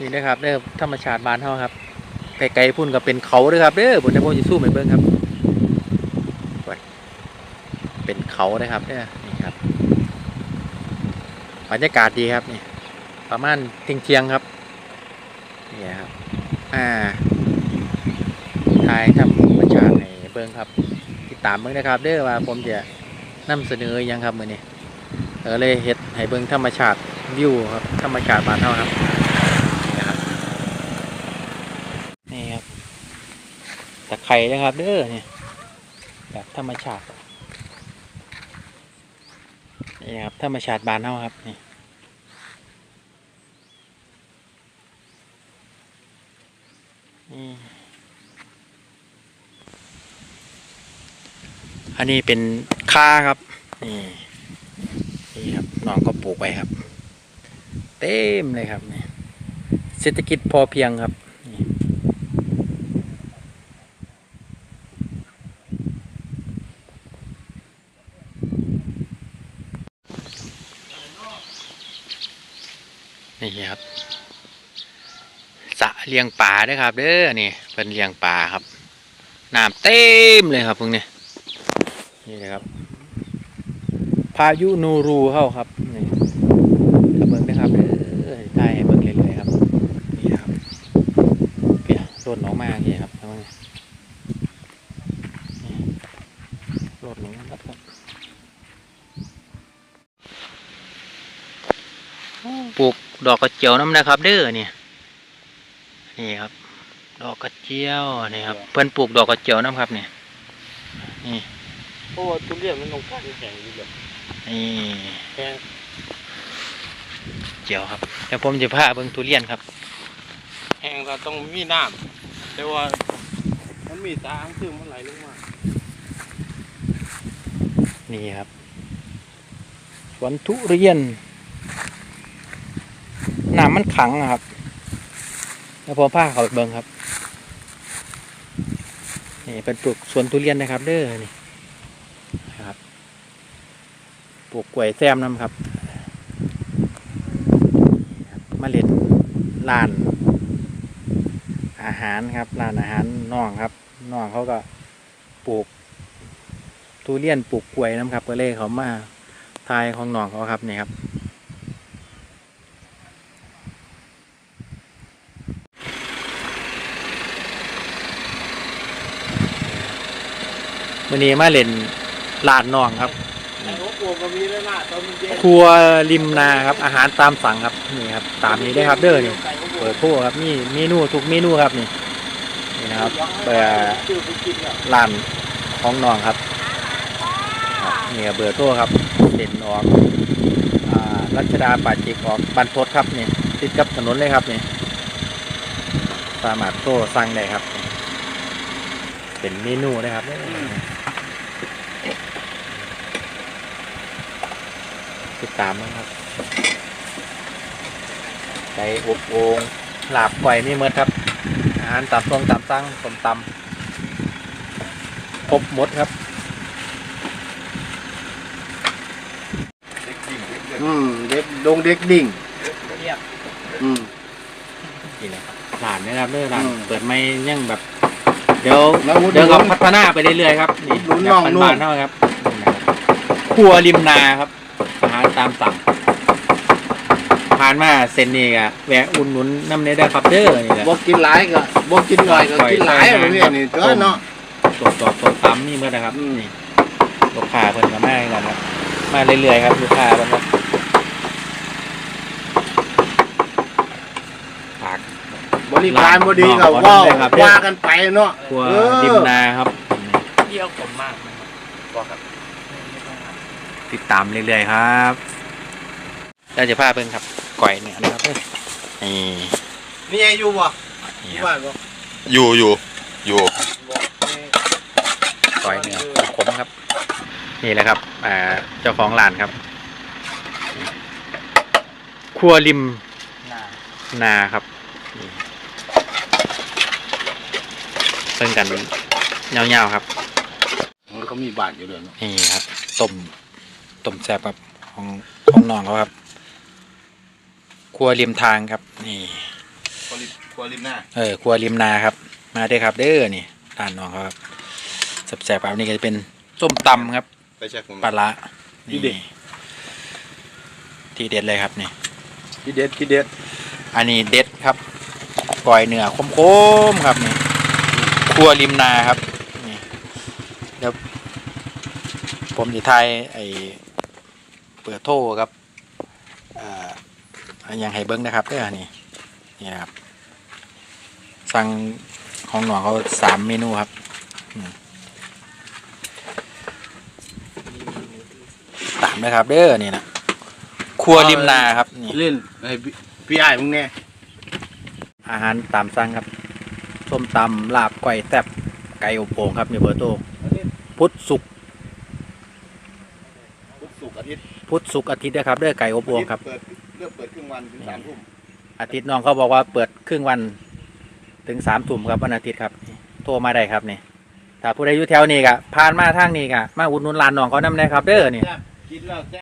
นี่นะครับเด้อธรรมชาติบานเฮาครับไกลๆพุ่นก็เป็นเขาเด้อครับเด้อบนนี้ผมจะสู้ไปเบิ่งครับเป็นเขานะครับเนี่ครับบรรยากาศดีครับนี่ประมาณเที่ยงเที่ยงๆครับนี่ครับอ่าถ่ายทำธรรมชาติให้เบิ่งครับ ติดตามเบิ่งนะครับ เด้อว่าผมจะนำเสนอยังครับมือนี้เออเลยเฮ็ดให้เบิ่งธรรมชาติวิวครับธรรมชาติบ้านเฮาครับนี่นะครับนี่ครับ ไคร้นะครับ เด้อเนี่ยแบบธรรมชาตินี่ครับธรรมชาติบานเฮาครับนี่นี่อันนี้เป็นค่าครับ นี่นี่ครับน้องก็ปลูกไว้ครับ เต็มเลยครับนี่เศรษฐกิจพอเพียงครับ นี่ครับสะเลี้ยงปลาด้วยครับ เด้อนี่เป็นเลี้ยงปลาครับน้ำเต็มเลยครับพวกนี้นี่นะครับพายุนูรูเข้าครับนี่ระเบื้องนะครับเออได้ให้เบิ้งเรื่อยๆครับนี่ครับเปียรถหนออกมาอย่างนี้ครับทั้งนี้นี่รถหนองครับครับปลูก ดอกกระเจียวน้ำนะครับ เด้อเนี่ยนี่ครับ ดอกกระเจียวนี่ครับเพื่อนปลูกดอกกระเจียวน้ำครับเนี่ยนี่เพราะว่าทุเรียนมันต้องการแข็งอยู่แบบนี่แข็งเจียวครับเดี๋ยวผมจะพาเบิ่งทุเรียนครับแห้งเราต้องมีน้ำแต่ว่ามันมีตาอังคือมันไหลลงมานี่ครับสวนทุเรียน น้ำมันขังอะครับ แล้วผมพาเขาเบิ่งครับ นี่เป็นปลูกสวนทุเรียนนะครับ เด้อนี่นะครับ ปลูกกล้วยแซมน้ำครับมาเล็ดร้าน อาหารครับร้านอาหารน้องครับน้องเขาก็ปลูกทุเรียนปลูกกล้วยน้ำครับก็เลยเขามาทายของน้องเขาครับนี่ครับ วันนี้มาเล่นลาดน้องครับไอ้หัวโปกก็มีแล้วนะตอนมันเย็นครัวริมนาครับ อาหารตามสั่งครับนี่ครับ ตามนี้ได้ครับเด้อนี่เปิดโทรครับนี่เมนูทุกเมนูครับนี่นี่นะครับเปิดชื่อไปกินแล้วร้านของน้องครับครับนี่ก็เบอร์โทรครับเด่นออกอ่ารัชดาป่าจิกออกบันทดครับนี่ติดกับถนนเลยครับนี่สามารถโทรสั่งได้ครับ เป็นเมนูนะครับติดตามนะครับไก่อบโอ่งลาบไก่นี่เมื่อครับ อาหารตามตรงตามสั่งสมตำครบหมดครับอืมเด็กดงเด็กดิ่งเรียบอืมนี่แหละครับร้านนะครับเรื่อร้านอืมเปิดไม่ยังแบบ เดี๋ยวแล้วอุดหนุนเดี๋ยวเขาพัฒนาไปเรื่อยๆครับนี่อุดหนุนแบบน้องนุ่นบ้านๆเท่าครับนี่นะครับครัวริมนาครับอาหารตามสั่งผ่านมาเซนนี่ก็แวะอุ่นหนุนน้ำเนได้ครับเด้อนี่แหละ บอกกินหลายก็บอกกินหน่อยก็กินหลายอะไรเนี่ยนี่เจ้าเนาะตัวตัวตัวตำนี่เมื่อนะครับอืม นี่ลูกค้าเพิ่นก็มากันครับมาเรื่อยๆครับลูกค้าเพิ่นครับฝาก บ ริการบดีก็น้องว่าขอโทษด้วยครับว่ากันไปเนาะครัวเออริมนาครับเที่ยวผมมากนะครับบอกครับ ติดตามเรื่อยๆครับเราจะพาเพิ่งครับก่อยเนี่ยนะครับนี่นี่ไงอยู่บ่นี่ที่ครับบ้านบ่อยู่อยู่อยู่บอกก่อยเนี่ยขมครับ นี่แหละครับอ่าเจ้าของร้านครับ ครัวริมนาครับนี่เพิ่งกันเงาๆครับมันเขามีบ้านอยู่เลยเนาะนี่ครับต้มต้มแซ่บครับของของน้องเขาครับครัวริมทางครับ นี่วริมครัวริมหน้าเออครัวริมนาครับ มาได้อครับเด้อนี่ร้านน้องเขาครับแซ่บๆครับนี่ก็จะเป็นส้มตำครับไปเช็คผมปลาละที่เด็ดที่เด็ดเลยครับนี่ที่เด็ดที่เด็ด อันนี้เด็ดครับก่อยเนื้อคมๆครับนี่ ครัวริมนาครับนี่เดี๋ยวผมจะทายไอ้เปิดโทรครับเอ่ออันยังให้เบิ้งนะครับเด้อนี่นี่นะครับ สั่งของหนองเขาสามเมนูครับอืมตามนะครับเด้อนี่นะครัวริมนาครับนี่เล่นไอ้พี่พี่ไอ้ายมึงแน่อาหารตามสั่งครับ ส้มตำลาบก้อยแซ่บไก่อบโป่งครับมีเบอร์โตพุธศุกร์พุธศุกร์อาทิตย์พุธศุกร์อาทิตย์นะครับเด้อไก่อบโป่งครับเปิดเริ่มเปิดครึ่งวันถึงสามทุ่มอาทิตย์น้องเขาบอกว่าเปิดครึ่งวันถึงสามทุ่มครับวันอาทิตย์ครับ โทรมาได้ครับนี่ถ้าผู้ใดอยู่แถวนี้กะผ่านมาทางนี้กะมาอุดหนุนร้านน้องเขานำได้ครับเด้อนี่กินแล้วแซ่บ